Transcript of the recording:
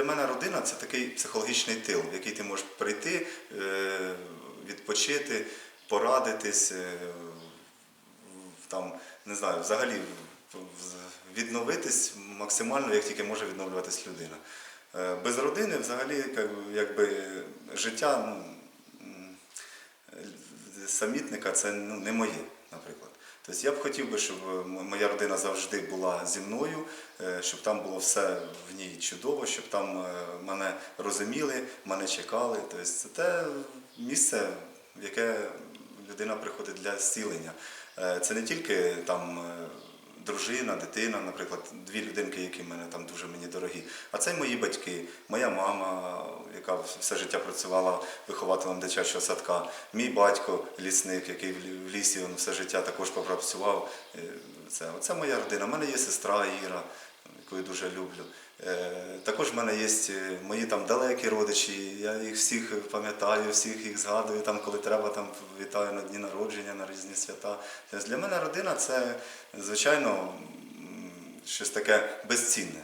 для мене родина це такий психологічний тил, в який ти можеш прийти, е, відпочити, порадитись, е, там, не знаю, взагалі відновитись максимально, як тільки може відновлюватись людина. Е, Без родини взагалі якби, життя ну, самітника це ну, не моє. Тобто я б хотів би, щоб моя родина завжди була зі мною, е, щоб там було все в ній чудово, щоб там е, мене розуміли, мене чекали. Тобто це те місце, в яке людина приходить для зцілення. Е, Це не тільки там. Е, Дружина, дитина, наприклад, дві людинки, які мене там дуже мені дорогі. А це мої батьки, моя мама, яка все життя працювала вихователем дитячого садка, мій батько, лісник, який в лісі він все життя також попрацював. Це, Це, моя родина. У мене є сестра Іра, яку я дуже люблю. Також в мене є е, мої там далекі родичі, я їх всіх пам'ятаю, всіх їх згадую, там, коли треба, там вітаю на дні народження, на різні свята. Тобто для мене родина це, звичайно, щось таке безцінне.